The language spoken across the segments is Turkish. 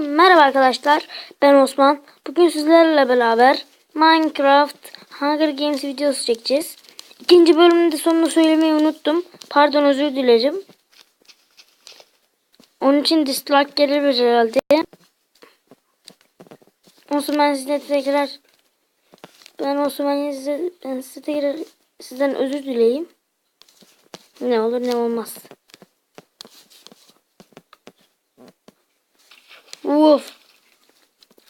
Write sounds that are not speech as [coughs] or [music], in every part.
Merhaba arkadaşlar. Ben Osman. Bugün sizlerle beraber Minecraft Hunger Games videosu çekeceğiz. İkinci bölümün de sonunu söylemeyi unuttum. Pardon özür dilerim. Onun için dislike gelebilir herhalde. Olsun ben size tekrar ben olsun ben size, ben size tekrar sizden özür dileyim. Ne olur ne olmaz. Uf.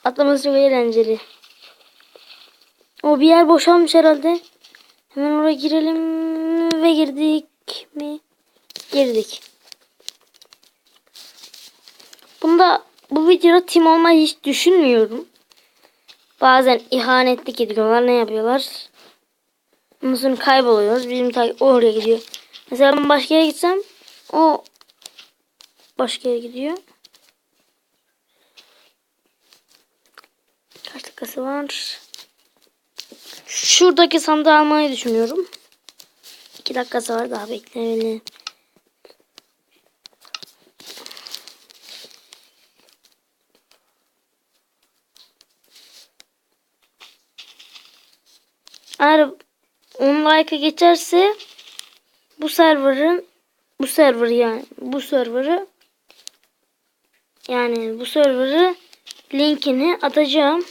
Atlaması çok eğlenceli. O bir yer boşalmış herhalde. Hemen oraya girelim ve girdik mi? Girdik. Bunda bu videoda tim olmayı hiç düşünmüyorum. Bazen ihanetlik ediyorlar. Ne yapıyorlar? Ondan sonra kayboluyoruz. Bizim takip oraya gidiyor. Mesela ben başka yere gitsem o başka yere gidiyor. Kaç dakikası var? Şuradaki sandığı almayı düşünüyorum. İki dakikası var daha bekleyelim. Eğer 10 like'a geçerse bu serverın bu server yani bu serverı yani bu serverı linkini atacağım.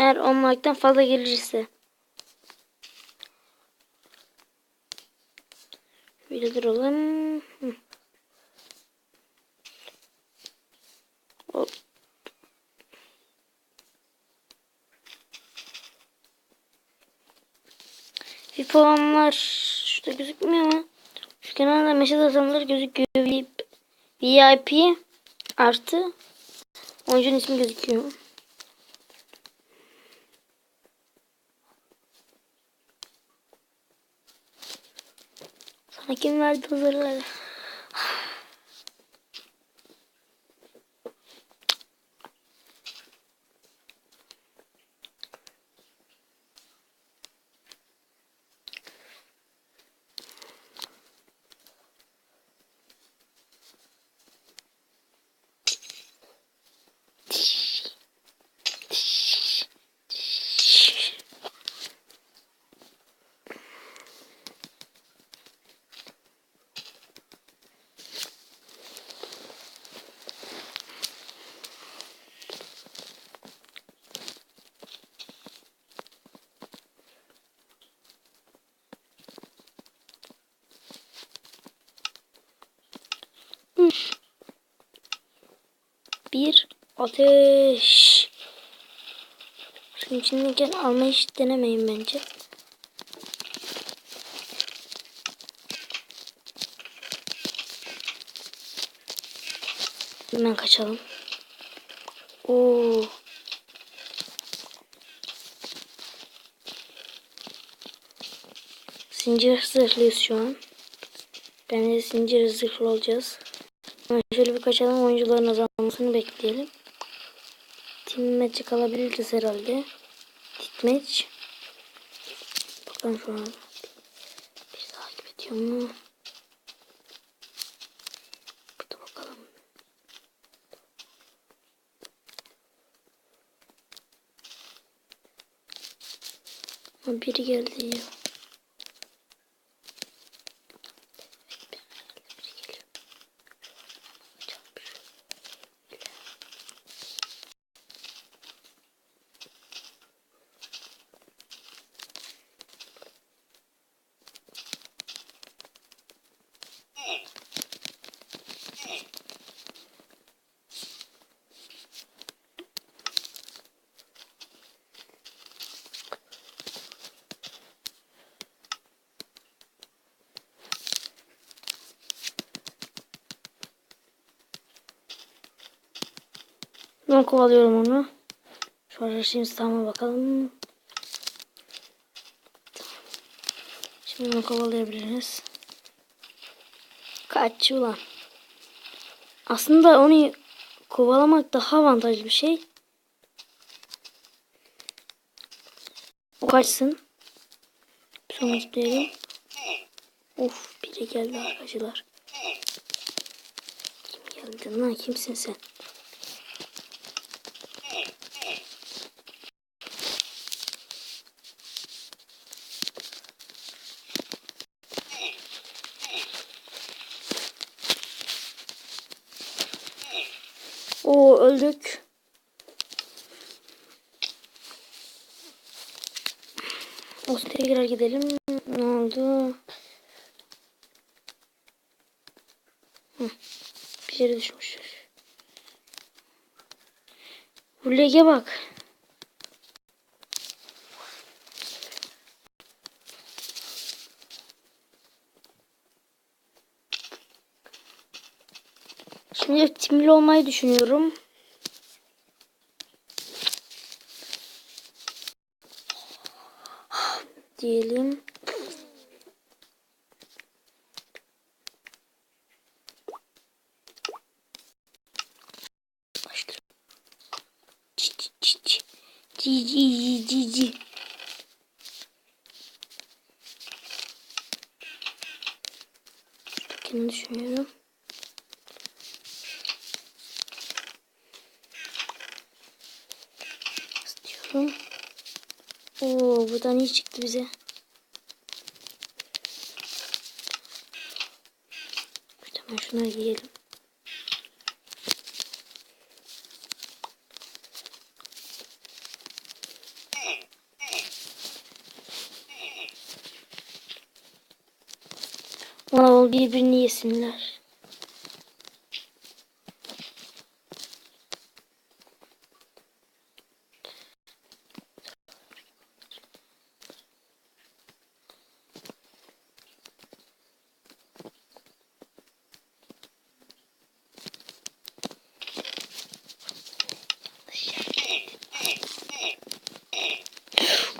Eğer 10 like'tan fazla gelirse. Bir duralım. Hop. VIP olanlar şurada gözükmüyor mu? Şu kenarda mesaj atanlar gözüküyor. VIP artı oyuncunun ismi gözüküyor. Sana kim verdi bu zırhları? Bir ateş. Şunun içindeyken almayı hiç denemeyin bence. Hemen kaçalım. Oo. Zincir zırhlıyız şu an. Ben de zincir zırhlı olacağız. Şöyle bir kaçalım oyuncuların azalmasını bekleyelim. Team match'e kalabiliriz herhalde. Match. Bakalım şu an. Bir takip ediyor mu? Burada bakalım. Ha, biri geldi ya. Ben kovalıyorum onu. An şimdi tamam bakalım. Şimdi onu kovalayabiliriz. Kaç ulan. Aslında onu kovalamak daha avantajlı bir şey. O kaçsın. Sonra zıplayalım. Of biri geldi arkadaşlar. geldin lan kimsin sen? Oo öldük. Olsun tekrar gidelim. Ne oldu? Bir yere düşmüşler. Bu lege bak. Şimdi timli olmayı düşünüyorum. Diyelim. Başlayalım. Ci ci ci ci. Ci ci ci ci ci. Bakın düşünüyorum. Oo, buradan iyi çıktı bize. Tamam şunları giyelim. Marvel birbirini yesinler.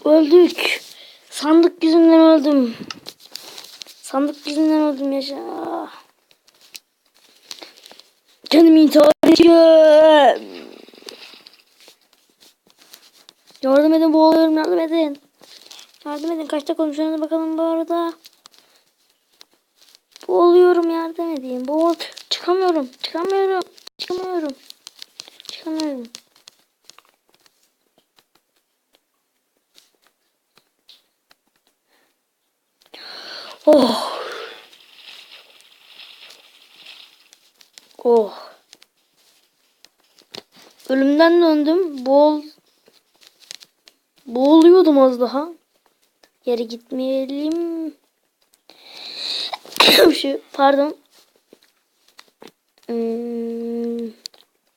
Öldük. Sandık yüzünden öldüm. Sandık yüzünden öldüm yaşa. Canım intihar edeceğim. Yardım edin boğuluyorum yardım edin. Yardım edin kaçta konuşuyorsunuz bakalım bu arada. Boğuluyorum yardım edin. Boğul. Çıkamıyorum. Çıkamıyorum. Çıkamıyorum. Çıkamıyorum. Oh. Oh. Ölümden döndüm. Boğul. Boğuluyordum az daha. Geri gitmeyelim. [coughs] Şu, pardon. Hmm.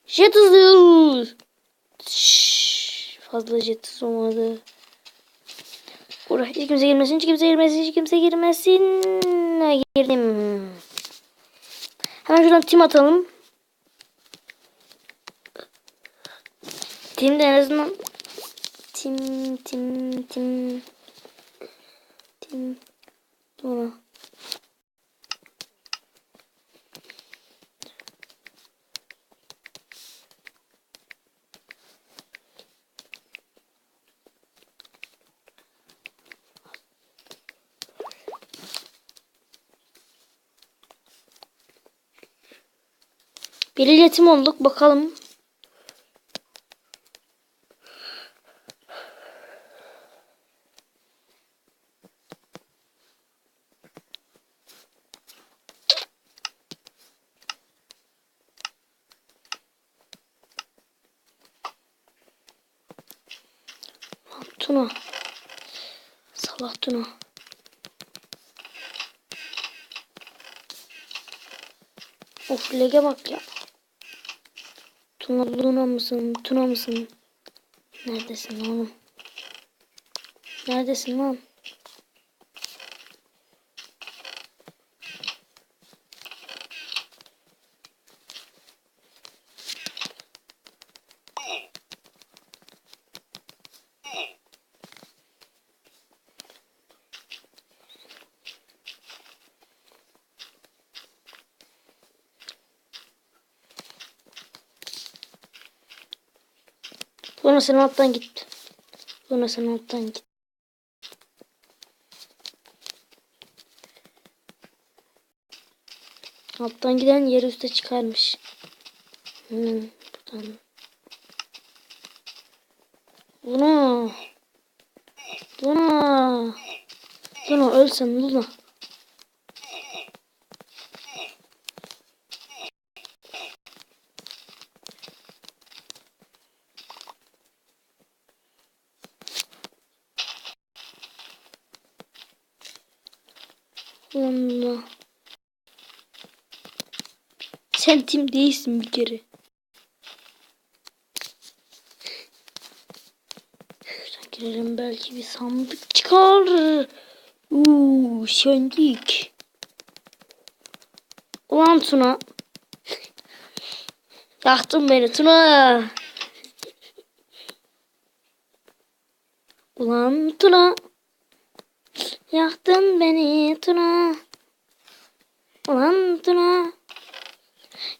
Jet. Şşş, Fazla jet hızı olmadı. Buraya hiç kimse girmesin, hiç kimse girmesin, hiç kimse girmesin. Girdim. Hemen şuradan tim atalım. Tim de en azından tim tim tim tim Sonra. İletim olduk bakalım. Tuna. Salak Tuna. Of lege bak ya. Tuna Luna mısın? Tuna mısın? Neredesin oğlum? Neredesin lan? Luna sen alttan git. Luna sen alttan git. Alttan giden yer üste çıkarmış. Hmm, buradan. Luna. Luna. Luna ölsen Luna. Sen tim değilsin bir kere. Şuradan girelim belki bir sandık çıkar. Uuu söndük. Ulan Tuna. Yaktın beni Tuna. Ulan Tuna. Yaktın beni Tuna. Ulan Tuna.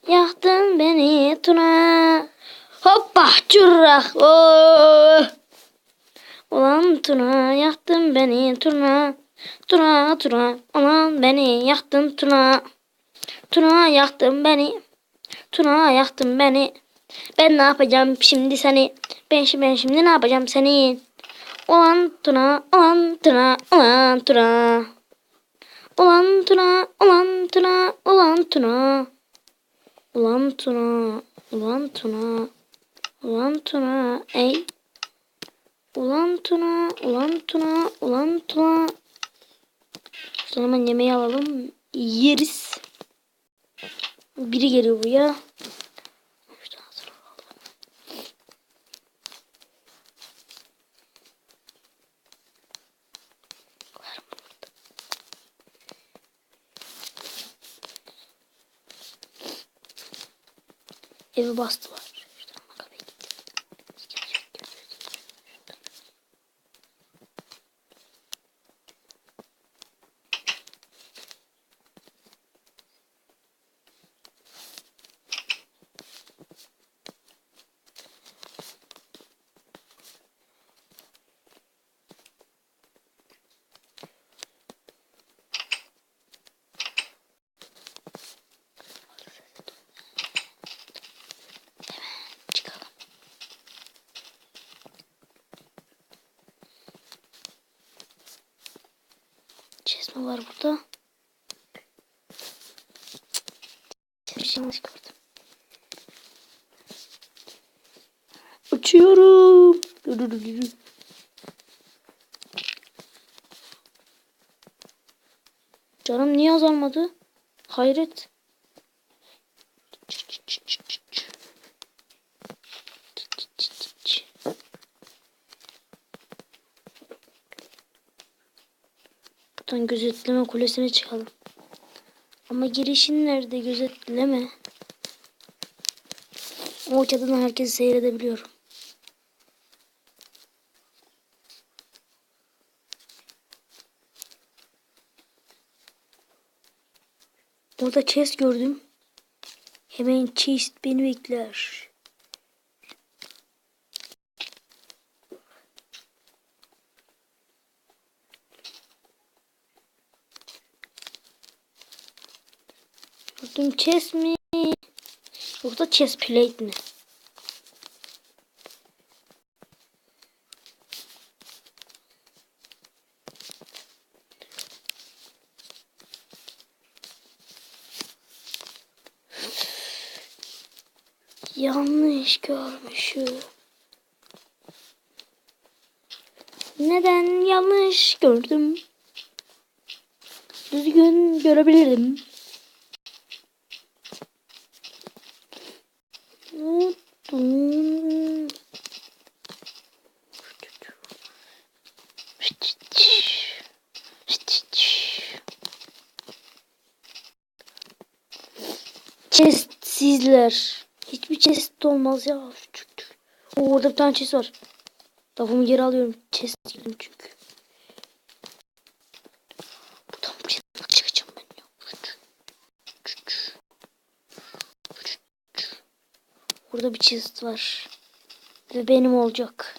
Yaktın beni Tuna. Hoppa çurrak. Oh. Ulan Tuna yaktın beni Tuna. Tuna Tuna. Ulan beni yaktın Tuna. Tuna yaktın beni. Tuna yaktın beni. Ben ne yapacağım şimdi seni? Ben ben şimdi ne yapacağım seni? Ulan Tuna, ulan Tuna, ulan Tuna. Ulan Tuna, ulan Tuna, ulan Tuna. Ulan Tuna, ulan Tuna, ulan Tuna, ey. Ulan Tuna, ulan Tuna, ulan Tuna. Sonra hemen yemeği alalım, yeriz. Biri geliyor buraya. İşte зубастого. Çizme var burada. Bir şey yanlış gördüm. Uçuyorum. Canım niye azalmadı? Hayret. Buradan gözetleme kulesine çıkalım. Ama girişin nerede gözetleme? O çatıdan herkesi seyredebiliyorum. Orada chest gördüm. Hemen chest beni bekler. Chest mi? Yoksa chest plate mi? Yanlış görmüşüm. Neden yanlış gördüm? Düzgün görebilirdim. Chestsizler. Hiçbir chest olmaz ya. Oo, orada bir tane chest var. Lafımı geri alıyorum. Chest girdim çünkü. Buradan bir chest var. Ve benim olacak.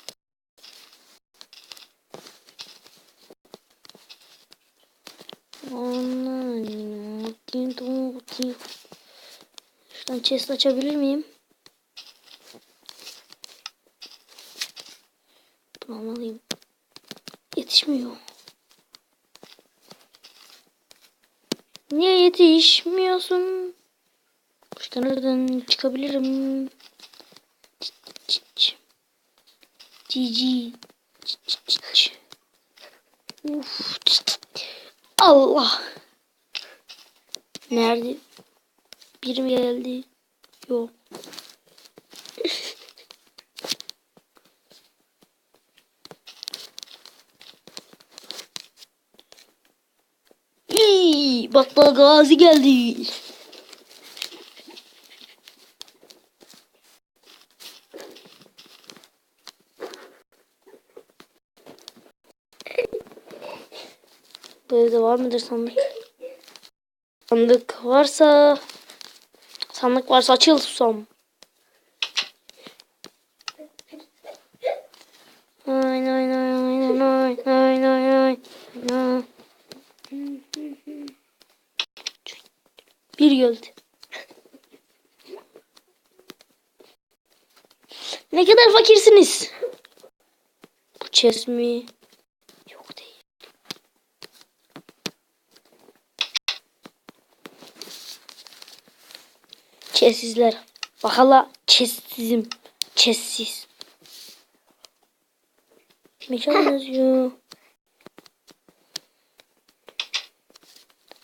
Aman, Bakayım. Ben chest açabilir miyim? Bunu almalıyım. Yetişmiyor. Niye yetişmiyorsun? Kuşlardan çıkabilirim. Cici. Allah. Nerede? Biri mi geldi? Yok. Bak bak gazi geldi. Bu evde var mıdır sandık? Sandık varsa Sandık varsa açıl susam. Ay ay ay ay ay ay ay Bir geldi. ne kadar fakirsiniz. Bu çesmi. Chestsizler. Bak hala chestsizim. Chestsiz. Mekan yazıyor.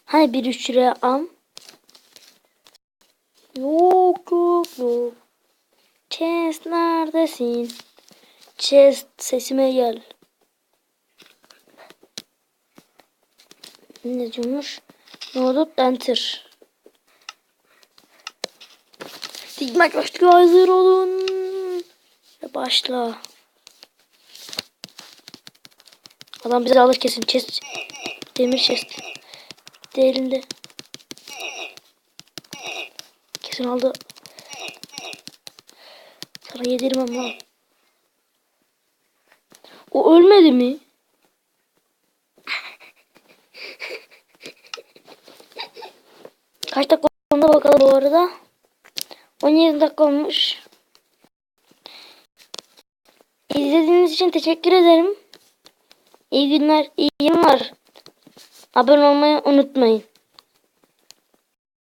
Hani bir üç liraya am? Yok yok yok. Chest neredesin? Chest sesime gel. Ne diyormuş? Note enter. Digmek başlığı hazır olun. Ve başla. Adam bizi alır kesin. Chest. Demir chest. De elinde. Kesin aldı. Sana yedirmem lan. O ölmedi mi? Kaç dakika oldu bakalım bu arada. 17 dakika olmuş. İzlediğiniz için teşekkür ederim. İyi günler, iyi yıllar. Abone olmayı unutmayın.